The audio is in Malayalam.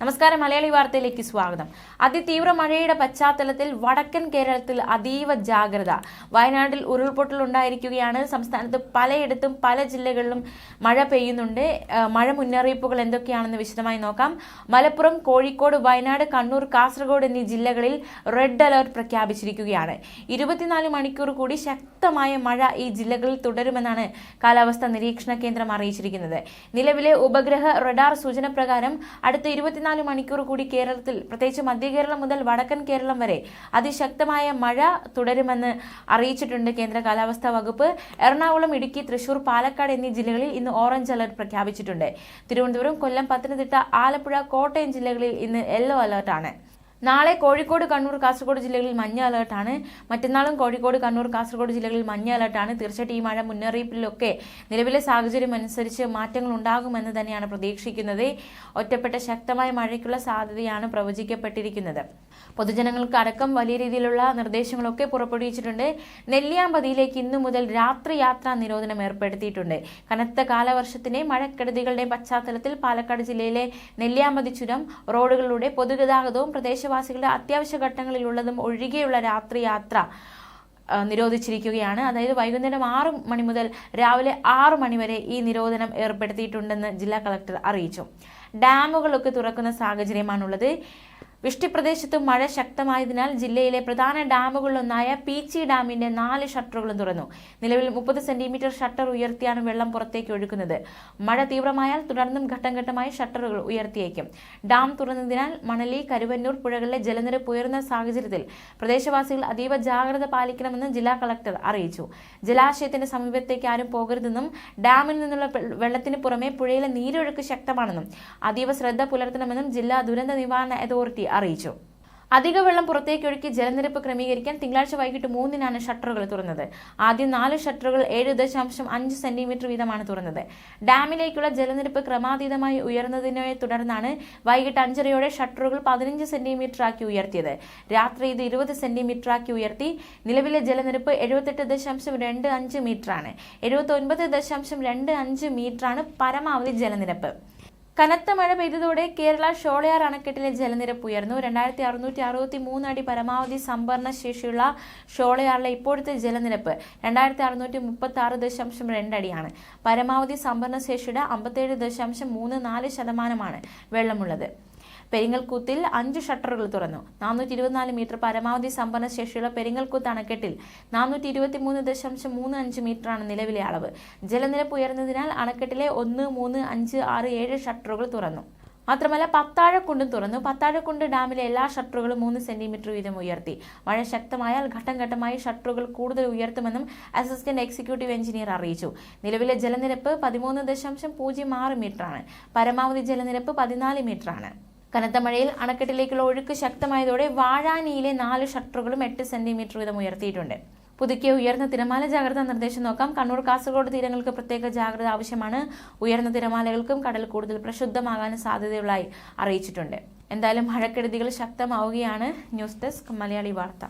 നമസ്കാരം മലയാളി വാർത്തയിലേക്ക് സ്വാഗതം. അതിതീവ്ര മഴയുടെ പശ്ചാത്തലത്തിൽ വടക്കൻ കേരളത്തിൽ അതീവ ജാഗ്രത. വയനാട്ടിൽ ഉരുൾപൊട്ടൽ ഉണ്ടായിരിക്കുകയാണ്. സംസ്ഥാനത്ത് പലയിടത്തും പല ജില്ലകളിലും മഴ പെയ്യുന്നുണ്ട്. മഴ മുന്നറിയിപ്പുകൾ എന്തൊക്കെയാണെന്ന് വിശദമായി നോക്കാം. മലപ്പുറം കോഴിക്കോട് വയനാട് കണ്ണൂർ കാസർഗോഡ് എന്നീ ജില്ലകളിൽ റെഡ് അലർട്ട് പ്രഖ്യാപിച്ചിരിക്കുകയാണ്. ഇരുപത്തിനാല് മണിക്കൂർ കൂടി ശക്തമായ മഴ ഈ ജില്ലകളിൽ തുടരുമെന്നാണ് കാലാവസ്ഥാ നിരീക്ഷണ കേന്ദ്രം അറിയിച്ചിരിക്കുന്നത്. നിലവിലെ ഉപഗ്രഹ റഡാർ സൂചന പ്രകാരം അടുത്ത ഇരുപത്തിനാല് മണിക്കൂർ കൂടി കേരളത്തിൽ പ്രത്യേകിച്ച് മധ്യ കേരളം മുതൽ വടക്കൻ കേരളം വരെ അതിശക്തമായ മഴ തുടരുമെന്ന് അറിയിച്ചിട്ടുണ്ട് കേന്ദ്ര കാലാവസ്ഥാ വകുപ്പ്. എറണാകുളം ഇടുക്കി തൃശൂർ പാലക്കാട് എന്നീ ജില്ലകളിൽ ഇന്ന് ഓറഞ്ച് അലർട്ട് പ്രഖ്യാപിച്ചിട്ടുണ്ട്. തിരുവനന്തപുരം കൊല്ലം പത്തനംതിട്ട ആലപ്പുഴ കോട്ടയം ജില്ലകളിൽ ഇന്ന് യെല്ലോ അലർട്ടാണ്. നാളെ കോഴിക്കോട് കണ്ണൂർ കാസർഗോഡ് ജില്ലകളിൽ മഞ്ഞ അലേർട്ടാണ്. മറ്റന്നാളും കോഴിക്കോട് കണ്ണൂർ കാസർഗോഡ് ജില്ലകളിൽ മഞ്ഞ അലേർട്ടാണ്. തീർച്ചയായിട്ടും ഈ മഴ മുന്നറിയിപ്പിലൊക്കെ നിലവിലെ സാഹചര്യം അനുസരിച്ച് മാറ്റങ്ങൾ ഉണ്ടാകുമെന്ന് തന്നെയാണ് പ്രതീക്ഷിക്കുന്നത്. ഒറ്റപ്പെട്ട ശക്തമായ മഴയ്ക്കുള്ള സാധ്യതയാണ് പ്രവചിക്കപ്പെട്ടിരിക്കുന്നത്. പൊതുജനങ്ങൾക്ക് അടക്കം വലിയ രീതിയിലുള്ള നിർദ്ദേശങ്ങളൊക്കെ പുറപ്പെടുവിച്ചിട്ടുണ്ട്. നെല്ലിയാമ്പതിയിലേക്ക് ഇന്നു മുതൽ രാത്രി യാത്രാ നിരോധനം ഏർപ്പെടുത്തിയിട്ടുണ്ട്. കനത്ത കാലവർഷത്തിന്റെ മഴക്കെടുതികളുടെ പശ്ചാത്തലത്തിൽ പാലക്കാട് ജില്ലയിലെ നെല്ലിയാമ്പതി ചുരം റോഡുകളിലൂടെ പൊതുഗതാഗതവും പ്രദേശവാസികളുടെ അത്യാവശ്യ ഘട്ടങ്ങളിലുള്ളതും ഒഴികെയുള്ള രാത്രി യാത്ര നിരോധിച്ചിരിക്കുകയാണ്. അതായത് വൈകുന്നേരം ആറ് മണി മുതൽ രാവിലെ ആറ് മണി വരെ ഈ നിരോധനം ഏർപ്പെടുത്തിയിട്ടുണ്ടെന്ന് ജില്ലാ കളക്ടർ അറിയിച്ചു. ഡാമുകളൊക്കെ തുറക്കുന്ന സാഹചര്യമാണുള്ളത്. വൃഷ്ടിപ്രദേശത്ത് മഴ ശക്തമായതിനാൽ ജില്ലയിലെ പ്രധാന ഡാമുകളിലൊന്നായ പീച്ചി ഡാമിന്റെ നാല് ഷട്ടറുകളും തുറന്നു. നിലവിൽ മുപ്പത് സെന്റിമീറ്റർ ഷട്ടർ ഉയർത്തിയാണ് വെള്ളം പുറത്തേക്ക് ഒഴുക്കുന്നത്. മഴ തീവ്രമായാൽ തുടർന്നും ഘട്ടം ഘട്ടമായി ഷട്ടറുകൾ ഉയർത്തിയേക്കും. ഡാം തുറന്നതിനാൽ മണലി കരുവന്നൂർ പുഴകളിലെ ജലനിരപ്പ് ഉയർന്ന സാഹചര്യത്തിൽ പ്രദേശവാസികൾ അതീവ ജാഗ്രത പാലിക്കണമെന്ന് ജില്ലാ കളക്ടർ അറിയിച്ചു. ജലാശയത്തിന്റെ സമീപത്തേക്ക് ആരും പോകരുതെന്നും ഡാമിൽ നിന്നുള്ള വെള്ളത്തിന് പുറമെ പുഴയിലെ നീരൊഴുക്ക് ശക്തമാണെന്നും അതീവ ശ്രദ്ധ പുലർത്തണമെന്നും ജില്ലാ ദുരന്ത നിവാരണ അതോറിറ്റി അറിയിച്ചു. അധിക വെള്ളം പുറത്തേക്കൊഴുക്കി ജലനിരപ്പ് ക്രമീകരിക്കാൻ തിങ്കളാഴ്ച വൈകിട്ട് മൂന്നിനാണ് ഷട്ടറുകൾ തുറന്നത്. ആദ്യം നാല് ഷട്ടറുകൾ ഏഴ് ദശാംശം അഞ്ച് സെന്റിമീറ്റർ വീതമാണ് തുറന്നത്. ഡാമിലേക്കുള്ള ജലനിരപ്പ് ക്രമാതീതമായി ഉയർന്നതിനെ തുടർന്നാണ് വൈകിട്ട് അഞ്ചരയോടെ ഷട്ടറുകൾ പതിനഞ്ച് സെന്റിമീറ്ററാക്കി ഉയർത്തിയത്. രാത്രി ഇത് ഇരുപത് സെന്റിമീറ്ററാക്കി ഉയർത്തി നിലവിലെ ജലനിരപ്പ് എഴുപത്തെട്ട് ദശാംശം രണ്ട് അഞ്ച് മീറ്ററാണ്. എഴുപത്തി ഒൻപത് ദശാംശം രണ്ട് അഞ്ച് മീറ്ററാണ് പരമാവധി ജലനിരപ്പ്. കനത്ത മഴ പെയ്തതോടെ കേരള ഷോളയാർ അണക്കെട്ടിലെ ജലനിരപ്പ് ഉയർന്നു. രണ്ടായിരത്തി അറുന്നൂറ്റി അറുപത്തി മൂന്ന് അടി പരമാവധി സംഭരണ ശേഷിയുള്ള ഷോളയാറിലെ ഇപ്പോഴത്തെ ജലനിരപ്പ് രണ്ടായിരത്തി അറുന്നൂറ്റി മുപ്പത്തി ആറ് ദശാംശം രണ്ടടിയാണ് പരമാവധി സംഭരണ ശേഷിയുടെ അമ്പത്തേഴ് ദശാംശം മൂന്ന് നാല് ശതമാനമാണ് വെള്ളമുള്ളത്. പെരിങ്ങൽകൂത്തിൽ അഞ്ച് ഷട്ടറുകൾ തുറന്നു. നാനൂറ്റി ഇരുപത്തിനാല് മീറ്റർ പരമാവധി സംഭരണ ശേഷിയുള്ള പെരിങ്ങൽക്കൂത്ത് അണക്കെട്ടിൽ നാനൂറ്റി ഇരുപത്തി മൂന്ന് ദശാംശം മൂന്ന് അഞ്ച് മീറ്ററാണ് നിലവിലെ അളവ്. ജലനിരപ്പ് ഉയർന്നതിനാൽ അണക്കെട്ടിലെ ഒന്ന് മൂന്ന് അഞ്ച് ആറ് ഏഴ് ഷട്ടറുകൾ തുറന്നു. മാത്രമല്ല പത്താഴക്കുണ്ടും തുറന്നു. പത്താഴക്കുണ്ട് ഡാമിലെ എല്ലാ ഷട്ടറുകളും മൂന്ന് സെന്റിമീറ്റർ വീതം ഉയർത്തി. മഴ ശക്തമായാൽ ഘട്ടം ഘട്ടമായി ഷട്ടറുകൾ കൂടുതൽ ഉയർത്തുമെന്നും അസിസ്റ്റന്റ് എക്സിക്യൂട്ടീവ് എഞ്ചിനീയർ അറിയിച്ചു. നിലവിലെ ജലനിരപ്പ് പതിമൂന്ന് ദശാംശം പൂജ്യം ആറ് മീറ്ററാണ്. പരമാവധി ജലനിരപ്പ് പതിനാല് മീറ്ററാണ്. കനത്ത മഴയിൽ അണക്കെട്ടിലേക്കുള്ള ഒഴുക്ക് ശക്തമായതോടെ വാഴാനിയിലെ നാല് ഷട്ടറുകളും എട്ട് സെന്റിമീറ്റർ വീതം ഉയർത്തിയിട്ടുണ്ട്. പുതുക്കിയ ഉയർന്ന തിരമാല ജാഗ്രതാ നിർദ്ദേശം നോക്കാം. കണ്ണൂർ കാസർഗോഡ് തീരങ്ങൾക്ക് പ്രത്യേക ജാഗ്രത ആവശ്യമാണ്. ഉയർന്ന തിരമാലകൾക്കും കടൽ കൂടുതൽ പ്രക്ഷുബ്ധമാകാൻ സാധ്യതയുള്ളതായി അറിയിച്ചിട്ടുണ്ട്. എന്തായാലും മഴക്കെടുതികൾ ശക്തമാവുകയാണ്. News desk Malayali Vartha.